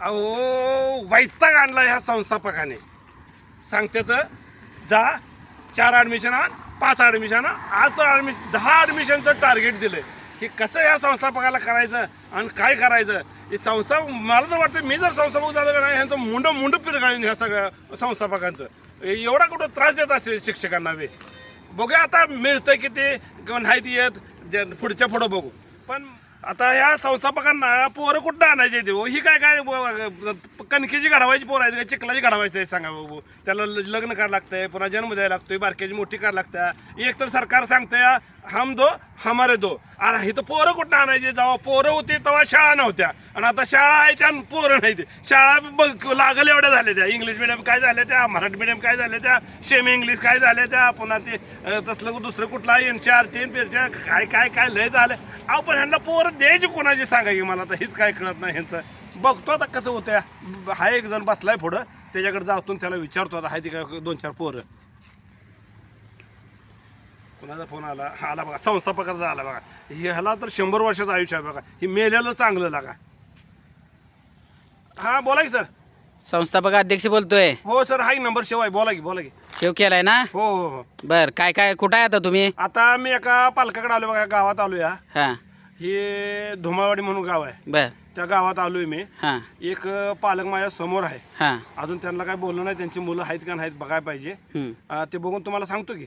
अहो वैताग आणला ह्या संस्थापकाने. सांगते तर जा चार ॲडमिशन आण पाच ॲडमिशन आज तर ॲडमिशन दहा ॲडमिशनचं टार्गेट दिलं हे कसं या संस्थापकाला करायचं आणि काय करायचं? हे संस्था मला तर वाटतं मी जर संस्थापक झालं का नाही ह्यांचं मुंड मुंड पिरगाळीन ह्या सगळ्या संस्थापकांचं. एवढा कुठं त्रास देत असते शिक्षकांना वे बघूया आता मिळतं किती ते नाही येत जे पुढच्या पुढं बघू. पण आता या संस्थापकांना पोरं कुठं आणायचे ते? हो? ही काय काय ब- कणकीची घडवायची पोरं आहेत का? चिखलाची घडवायची ते सांगा बाबू. त्याला ल- लग्न करायला लागतंय पुन्हा जन्म द्यायला लागतोय बारक्याची मोठी करायला लागत्या. एक तर सरकार सांगतंय हम दो हमारे दो. अरे इथं पोरं कुठं आणायचे? जेव्हा पोरं होते तेव्हा शाळा नव्हत्या. आणि आता शाळा आहे त्या आणि पोरं नाही ते शाळा बघ लागल एवढ्या झाल्या त्या. इंग्लिश मिडियम काय झाल्या त्या? मराठी मिडियम काय झाल्या त्या? सेमी इंग्लिश काय झाल्या त्या? पुन्हा ते अं, तसलं दुसरं कुठला एन चार तीन पेरच्या काय काय काय लय झालं. अहो पण ह्यांना पोरं द्यायची कोणाची सांगा की मला आता हेच काय कळत नाही ह्यांचं. बघतो आता कसं होतं हा एक जण बसलाय पुढं. त्याच्याकडे जातून त्याला विचारतो आता हाय ती काय दोन चार पोरं. कुणाचा फोन आला? आला बघा. संस्थापकाचा आला बघा. ह्याला तर शंभर वर्षाचं आयुष्य आहे बघा. हे मेल्याला चांगलं लागा. हा बोला की सर. संस्थापक अध्यक्ष बोलतोय. हो सर हा नंबर शेव आहे. बोला की बोला की. शेव केलाय ना? हो हो हो. बर काय काय कुठं आहे आता तुम्ही? आता मी एका पालकाकडे आलो बघा. गावात आलो या हा. हे धुमाळवाडी म्हणून गाव आहे. बर. त्या गावात आलोय मी. हा. एक पालक माझ्यासमोर आहे. हा. अजून त्यांना काय बोललं नाही त्यांची मुलं आहेत का नाहीत बघायला पाहिजे. हम्म. अं, ते बघून तुम्हाला सांगतो की.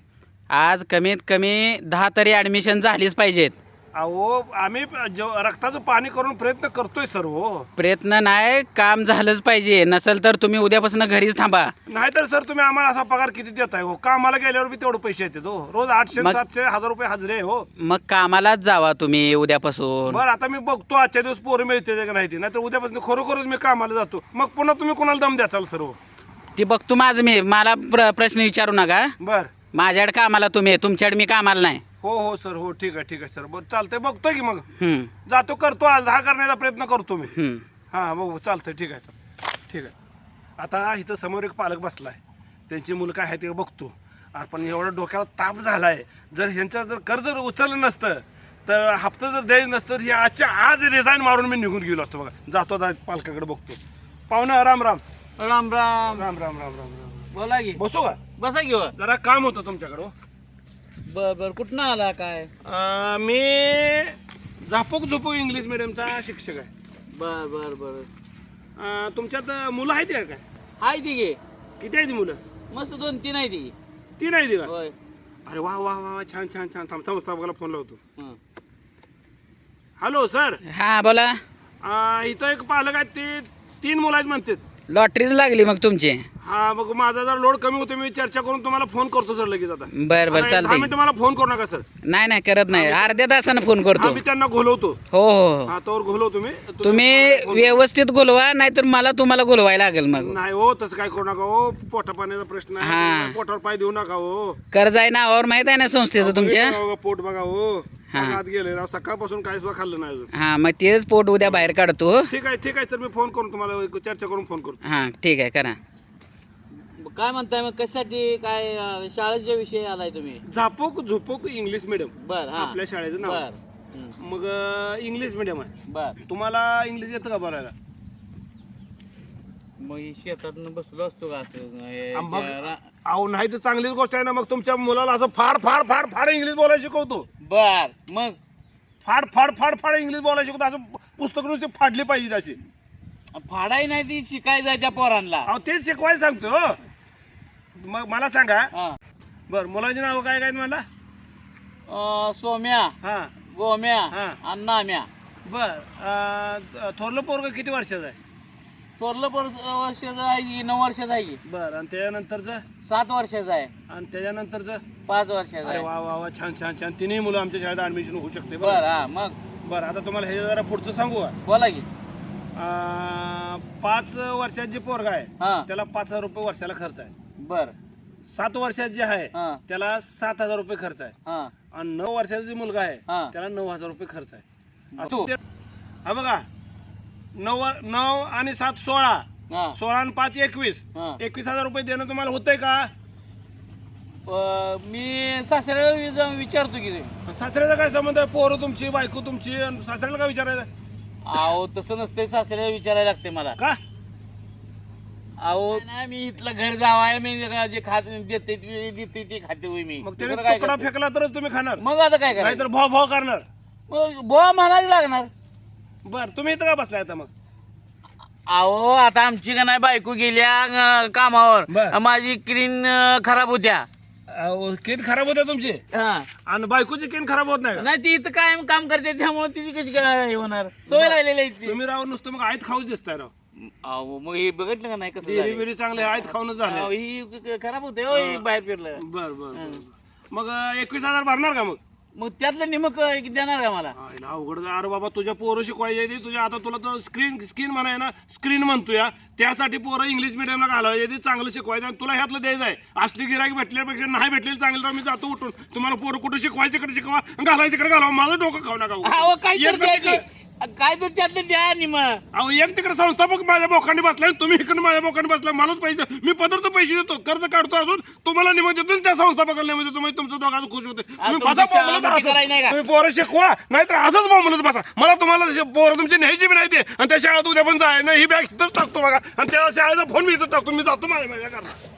आज कमीत कमी दहा तरी ऍडमिशन झालीच पाहिजेत. अहो आम्ही जेव- रक्ताचं पाणी करून प्रयत्न करतोय सर हो. प्रयत्न नाही काम झालंच पाहिजे. नसेल तर तुम्ही उद्यापासून घरीच थांबा. नाहीतर सर तुम्ही आम्हाला असा पगार किती देताय हो? कामाला गेल्यावर बी तेवढे पैसे येतात हो. रोज आठशे मग- सातशे हजार रुपये हजरे आहे हो. मग कामालाच जावा तुम्ही उद्यापासून. बरं आता मी बघतो आजच्या दिवस पोरं मिळते का नाही ते. नाहीतर उद्यापासून खरोखरच मी कामाला जातो. मग पुन्हा तुम्ही कोणाला दम द्याचाल सर हो? ती बघतो माझं मी. मला प्र प्रश्न विचारू नका. बर. माझ्याकडे कामाला तुम्ही तुमच्याकडे मी कामाला नाही. हो हो सर हो ठीक आहे ठीक आहे सर. बरं चालतंय. बघतोय की मग. हम्म, जातो करतो. आज हा करण्याचा प्रयत्न करतो मी. हम्म. हां बघू चालतंय ठीक आहे सर. ठीक आहे. आता इथं समोर एक पालक बसलाय. त्यांची मुलं काय आहे ते बघतो. आपण एवढं डोक्याला ताप झालाय. जर ह्यांचं जर कर्ज जर उचललं नसतं तर हप्ता जर द्यायचं नसतं तर हे आजच्या आज रिझाईन मारून मी निघून गेलो असतो बघा. जातो आता पालकाकडे बघतो. पाहुणं राम राम. राम राम. राम राम राम राम राम बोला की. बसू का? बसा घेऊ जरा काम होतं तुमच्याकडं हो. बर बर. कुठनं आला काय? अं, मी झापूक झुपूक इंग्लिश मिडियमचा शिक्षक आहे. बर बर बर. अं, तुमच्यात मुलं आहेत का काय? हाय ती गे किती आहेत मुलं? मस्त दोन तीन आहे ती. तीन आहेत का? होय. अरे वा वा वा वा, छान छान छान. थांब संस्थापकाला फोन लावतो. हं. हॅलो सर हा बोला. अं, इथं एक पालक आहेत ते तीन मुलं आहेत म्हणतात. लॉटरीच लागली मग तुमची. हा मग माझा जर लोड कमी होतो मी चर्चा करून तुम्हाला फोन करतो सर लगेच आता. बर बर आता एक दहा चालतंय मिनिटं मला फोन करू नका सर. नाही नाही करत नाही. अर्ध्या तासानं फोन हा करतो. मी त्यांना घोलवतो. हो हो हो. हा तोवर घोलवतो मी. तुम्ही व्यवस्थित गोलवा नाहीतर मला तुम्हाला गोलवायला लागेल मग. नाही हो तसं काय करू नका हो. पोटा पाण्याचा प्रश्न हा. आहे पोटावर पाय देऊ नका हो. कर्ज आहे नावावर माहीत आहे ना संस्थेचं तुमच्या? बघा पोट बघा हो. हा. आत गेले. राव सकाळपासून काय सुद्धा खाल्लं नाही अजून. हा मग तेच पोट उद्या बाहेर काढतो. ठीक आहे ठीक आहे सर मी फोन करून तुम्हाला चर्चा करून फोन करतो. हा ठीक आहे करा. काय म्हणताय मग कशासाठी काय अं, शाळेच्या विषयी आलाय तुम्ही? झापूक झुपूक इंग्लिश मिडियम बर हा. आपल्या शाळेचं नाव. आहे. बर. हं. मग अं, इंग्लिश मिडियम आहे. बर. तुम्हाला इंग्लिश येतं का बोलायला? मग ही शेतातनं बसलो असतो का असं? हे आ, मग अहो नाही तर चांगलीच गोष्ट आहे ना मग तुमच्या मुलाला असं फाड फाड फाड फाड इंग्लिश बोलायला शिकवतो बर मग? फाड फाड फाड फाड इंग्लिश बोलायला शिकवतो असं पुस्तक नुसती फाडली पाहिजे त्याची. फाडाई नाही ती शिकायला जायच्या पोरांना. अहो तेच शिकवायला सांगतो हो. मग मला सांगा. हा. बर मुलांची नावं काय काय मला सोम्या हा. गोम्या हा. आणि नाम्या बर अं, थोरलं पोरग किती वर्षाचं आहे? थोरलं पर वर्षाचं आहे की नऊ वर्षाचं आहे की. बर आणि त्याच्यानंतरचं? सात वर्षाचं आहे. आणि त्याच्यानंतरचं? पाच वर्षाचं अरे आहे. वा वा वा छान छान छान. तिन्ही मुलं आमच्या शाळेत ऍडमिशन होऊ शकते बर. बरं हा मग. बरं आता तुम्हाला हे जरा पुढचं सांगू का? बोला की. अं, पाच वर्षात जे पोरगा आहे हा. त्याला पाच हजार रुपये वर्षाला खर्च आहे. बर. सात वर्षात जे आहे हा. त्याला सात हजार रुपये खर्च आहे. हा. आणि नऊ वर्षाचा जे मुलगा आहे हा. त्याला नऊ हजार रुपये खर्च आहे. तू? ते- हा बघा. नऊ नऊ आणि सात सोळा. हा. सोळा आणि पाच एकवीस. हा. एकवीस हजार रुपये देणं तुम्हाला होतंय का? अं, मी सासऱ्याला जाऊन विचारतो की ते. सासऱ्याचा काय संबंध आहे? पोरं तुमची बायको तुमची आणि सासऱ्याला काय विचारायचं? अहो तसं नसते सासऱ्याला विचारायला लागते मला. का? अहो नाही मी इथलं घर जावाय मी जे खात देते ते देते ते खाते होय मी. मग त्याने काय तुकडा करते? फेकला तरच तुम्ही खाणार. मग आता काय करायचं? नाहीतर भाव भाव करणार. मग बुवा म्हणायला लागणार. बर तुम्ही इथं का बसलाय आता मग? अहो आता आमची का नाही बायको गेल्या अं, कामावर. बर. माझी क्रीन खराब होत्या. केन खराब होते तुमची? हा. आणि बायकोची केन खराब होत नाही का? नाही ती इथं कायम काम करते त्यामुळे तिची कशी काय हे होणार? सवय लागलेली आहे ती तुम्ही राव नुसतं मग आयत खाऊच दिसताय राव. अहो मग हे बघितलं का नाही कसं? बिरी चांगले आयत खाऊनच झाले. अहो, ही खराब होते हो ही. बाहेर फिरलं. बर बर. मग एकवीस हजार भरणार का मग? मग त्यातलं निमक देणार का मला? अवघड. अरे बाबा तुझ्या पोरं शिकवायची ती. तुझ्या आता तुला तर स्क्रीन स्क्रीन म्हणाय ना स्क्रीन म्हणतोय हा. त्यासाठी पोरं इंग्लिश मिडियमला घालायची ती चांगलं शिकवायचं आणि तुला ह्यातलं द्यायचं आहे. असली गिराईक भेटल्यापेक्षा नाही भेटलेली चांगलं तर मी जातो उठून. तुम्हाला पोरं कुठं शिकवायचं तिकडे शिकवा. घालायचं तिकडे घालावं. माझं डोकं खाऊ नका. अहो द्यायचं. तिकडे- काय तर त्यातलं द्या निम अहो एक तिकडे संस्थापक माझ्या बोकांनी बसलाय तुम्ही इकडे माझ्या बोकांनी बसलाय मलाच पैसे मी पदरचं पैसे देतो कर्ज काढतो असून तुम्हाला निमंत्रण देतो आणि त्या संस्थापकाला निमंत्रण देतो म्हणजे तुमचं दोघांचं खुश होते. तुम्ही तुमची बसा शाळा बोंबलत मोठी करायची नाही असं. का? तुम्ही पोरं शिकवा नाहीतर असंच बोंबलत बसा. मला तुम्हाला तशी पोरं तुमची न्यायची बी नाही ते. आणि त्या शाळेत उद्या पण जाय ना ही बॅग इथंच टाकतो बघा. आणि त्या शाळेचा फोन मी इथं टाकतो मी जातो माझ्या माझ्या घरला